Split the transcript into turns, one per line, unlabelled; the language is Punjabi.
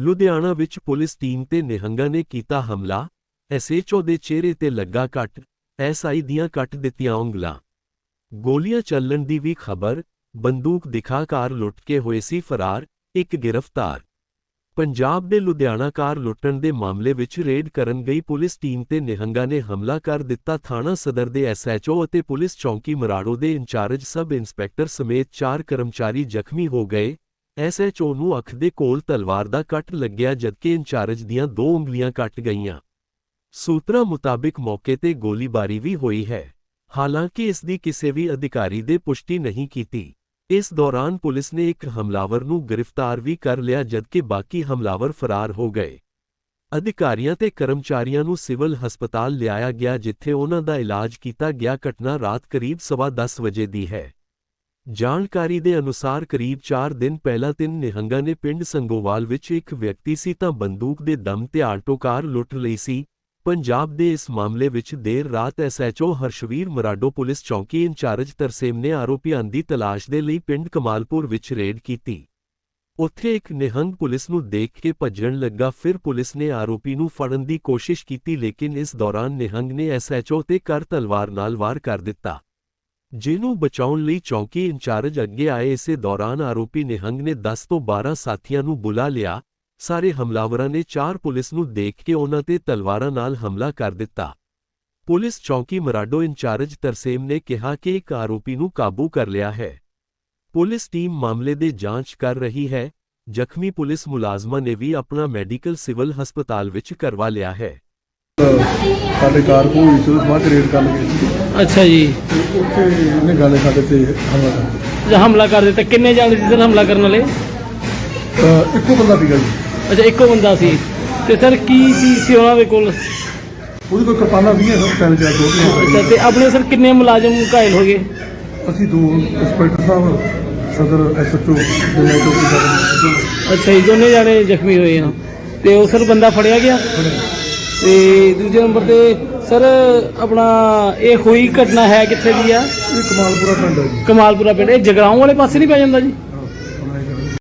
ਲੁਧਿਆਣਾ ਵਿੱਚ ਪੁਲਿਸ ਟੀਮ ਤੇ ਨਿਹੰਗਾਂ ਨੇ ਕੀਤਾ ਹਮਲਾ। ਐਸਐਚਓ ਦੇ ਚਿਹਰੇ ਤੇ ਲੱਗਾ ਕੱਟ। ਐਸਆਈ ਦੀਆਂ ਕੱਟ ਦਿੱਤੀਆਂ ਉਂਗਲਾਂ। ਗੋਲੀਆਂ ਚੱਲਣ ਦੀ ਵੀ ਖਬਰ, ਬੰਦੂਕ ਦਿਖਾ ਕਾਰ ਲੁੱਟ ਕੇ ਹੋਏ ਸੀ ਫਰਾਰ, ਇੱਕ ਗ੍ਰਿਫਤਾਰ। ਪੰਜਾਬ ਦੇ ਲੁਧਿਆਣਾ ਕਾਰ ਲੁੱਟਣ ਦੇ ਮਾਮਲੇ ਵਿੱਚ ਰੇਡ ਕਰਨ ਗਈ ਪੁਲਿਸ ਟੀਮ ਤੇ ਨਿਹੰਗਾਂ ਨੇ ਹਮਲਾ ਕਰ ਦਿੱਤਾ ਥਾਣਾ ਸਦਰ ਦੇ ਐਸਐਚਓ ਅਤੇ ਪੁਲਿਸ ਚੌਂਕੀ ਮਰਾੜੋ ਦੇ ਇੰਚਾਰਜ ਸਬ ਇੰਸਪੈਕਟਰ ਸਮੇਤ ਚਾਰ ਕਰਮਚਾਰੀ ਜ਼ਖਮੀ ਹੋ ਗਏ। ਐਸਐਚਓ ਨੂੰ ਅੱਖ ਦੇ ਕੋਲ ਤਲਵਾਰ ਦਾ ਕੱਟ ਲੱਗਿਆ ਜਦਕਿ ਇੰਚਾਰਜ ਦੀਆਂ ਦੋ ਉਂਗਲੀਆਂ ਕੱਟ ਗਈਆਂ। ਸੂਤਰਾਂ ਮੁਤਾਬਿਕ ਮੌਕੇ ਤੇ ਗੋਲੀਬਾਰੀ ਵੀ ਹੋਈ ਹੈ। ਹਾਲਾਂਕਿ ਇਸ ਦੀ ਕਿਸੇ ਵੀ ਅਧਿਕਾਰੀ ਦੇ ਪੁਸ਼ਟੀ ਨਹੀਂ ਕੀਤੀ। ਇਸ ਦੌਰਾਨ ਪੁਲਿਸ ਨੇ ਇੱਕ ਹਮਲਾਵਰ ਨੂੰ ਗ੍ਰਿਫਤਾਰ ਵੀ ਕਰ ਲਿਆ ਜਦਕਿ ਬਾਕੀ ਹਮਲਾਵਰ ਫਰਾਰ ਹੋ ਗਏ। ਅਧਿਕਾਰੀਆਂ ਤੇ ਕਰਮਚਾਰੀਆਂ ਨੂੰ ਸਿਵਲ ਹਸਪਤਾਲ ਲਿਆਇਆ ਗਿਆ ਜਿੱਥੇ ਉਹਨਾਂ ਦਾ ਇਲਾਜ ਕੀਤਾ ਗਿਆ ਘਟਨਾ ਰਾਤ ਕਰੀਬ ਸਵਾ 10 ਵਜੇ ਦੀ ਹੈ। ਜਾਣਕਾਰੀ ਦੇ ਅਨੁਸਾਰ ਕਰੀਬ 4 ਦਿਨ ਪਹਿਲਾਂ ਤਿੰਨ ਨਿਹੰਗਾਂ ਨੇ ਪਿੰਡ ਸੰਗੋਵਾਲ ਵਿੱਚ ਇੱਕ ਵਿਅਕਤੀ ਸੀ ਤਾਂ ਬੰਦੂਕ ਦੇ ਦਮ ਤੇ ਆਲਟੋ ਕਾਰ ਲੁੱਟ ਲਈ ਸੀ। ਪੰਜਾਬ ਦੇ ਇਸ ਮਾਮਲੇ ਵਿੱਚ ਦੇਰ ਰਾਤ ਐਸਐਚਓ ਹਰਸ਼ਵੀਰ ਮਰਾਡੋ ਪੁਲਿਸ ਚੌਕੀ ਇੰਚਾਰਜ ਤਰਸੇਮ ਨੇ ਆਰੋਪੀਆਂ ਦੀ ਤਲਾਸ਼ ਦੇ ਲਈ ਪਿੰਡ ਕਮਾਲਪੁਰ ਵਿੱਚ ਰੇਡ ਕੀਤੀ। ਉੱਥੇ ਇੱਕ ਨਿਹੰਗ ਪੁਲਿਸ ਨੂੰ ਦੇਖ ਕੇ ਭੱਜਣ ਲੱਗਾ, ਫਿਰ ਪੁਲਿਸ ਨੇ ਆਰੋਪੀ ਨੂੰ ਫੜਨ ਦੀ ਕੋਸ਼ਿਸ਼ ਕੀਤੀ, ਲੇਕਿਨ ਇਸ ਦੌਰਾਨ ਨਿਹੰਗ ਨੇ ਐਸਐਚਓ ਤੇ ਕਰ ਤਲਵਾਰ ਨਾਲ ਵਾਰ ਕਰ ਦਿੱਤਾ। ਜਿਹਨੂੰ ਬਚਾਉਣ ਲਈ ਚੌਕੀ ਇੰਚਾਰਜ ਅੱਗੇ ਆਏ ਇਸੇ ਦੌਰਾਨ ਆਰੋਪੀ ਨਿਹੰਗ ਨੇ 10 ਤੋਂ 12 ਸਾਥੀਆਂ ਨੂੰ ਬੁਲਾ ਲਿਆ। ਸਾਰੇ ਹਮਲਾਵਰਾਂ ਨੇ ਚਾਰ ਪੁਲਿਸ ਨੂੰ ਦੇਖ ਕੇ ਉਹਨਾਂ ਤੇ ਤਲਵਾਰਾਂ ਨਾਲ ਹਮਲਾ ਕਰ ਦਿੱਤਾ। ਪੁਲਿਸ ਚੌਕੀ ਮਰਾਡੋ ਇੰਚਾਰਜ ਤਰਸੇਮ ਨੇ ਕਿਹਾ ਕਿ ਇੱਕ ਆਰੋਪੀ ਨੂੰ ਕਾਬੂ ਕਰ ਲਿਆ ਹੈ। ਪੁਲਿਸ ਟੀਮ ਮਾਮਲੇ ਦੀ ਜਾਂਚ ਕਰ ਰਹੀ ਹੈ। ਜ਼ਖਮੀ ਪੁਲਿਸ ਮੁਲਾਜ਼ਮਾਂ ਨੇ ਵੀ ਆਪਣਾ ਮੈਡੀਕਲ ਸਿਵਲ ਹਸਪਤਾਲ ਵਿੱਚ ਕਰਵਾ ਲਿਆ ਹੈ।
ਸਾਡੇ ਕਾਰ ਕੋਈ ਇਸ ਬਾਅਦ ਰੇਡ ਕਰ ਲਗੇ
ਅੱਛਾ ਜੀ।
ਤੇ ਉੱਥੇ ਇਹਨੇ ਗਾਲੇ ਸਾਡੇ ਤੇ ਹਮਲਾ ਕਰ ਦਿੱਤਾ।
ਜੇ ਹਮਲਾ ਕਰ ਦਿੱਤਾ ਕਿੰਨੇ ਜਾਣੇ ਸੀ ਸਰ ਹਮਲਾ ਕਰਨ ਵਾਲੇ?
ਇੱਕੋ ਬੰਦਾ ਸੀਗਾ ਜੀ।
ਅੱਛਾ ਇੱਕੋ ਬੰਦਾ ਸੀ। ਤੇ ਸਰ ਕੀ ਚੀਜ਼ ਸੀ ਉਹਨਾਂ ਦੇ ਕੋਲ?
ਉਹਦੇ ਕੋਲ ਕਿਰਪਾਨਾਂ ਵੀ ਹੈ ਸਭ ਚਾਹ
ਅੱਛਾ
ਦੋ
ਤੇ ਆਪਣੇ ਸਰ ਕਿੰਨੇ ਮੁਲਾਜ਼ਮ ਘਾਇਲ ਹੋ ਗਏ?
ਅਸੀਂ ਦੋ ਇੰਸਪੈਕਟਰ ਸਾਹਿਬ ਸਦਰ ਐਸਐਚਓ ਸਾਹਿਬ
ਅੱਛਾ ਜੀ ਦੋਨੇ ਜਾਣੇ ਜ਼ਖਮੀ ਹੋਏ ਆ। ਤੇ ਉਹ ਸਰ ਬੰਦਾ ਫੜਿਆ ਗਿਆ। ਤੇ ਦੂਜੇ ਨੰਬਰ ਤੇ ਸਰ ਆਪਣਾ ਇਹ ਹੋਈ ਘਟਨਾ ਹੈ ਕਿੱਥੇ ਦੀ ਆ?
ਇਹ ਕਮਾਲਪੁਰਾ ਪਿੰਡ ਹੈ ਜੀ।
ਕਮਾਲਪੁਰਾ ਪਿੰਡ। ਇਹ ਜਗਰਾਉਂ ਵਾਲੇ ਪਾਸੇ ਨਹੀਂ ਪੈ ਜਾਂਦਾ ਜੀ?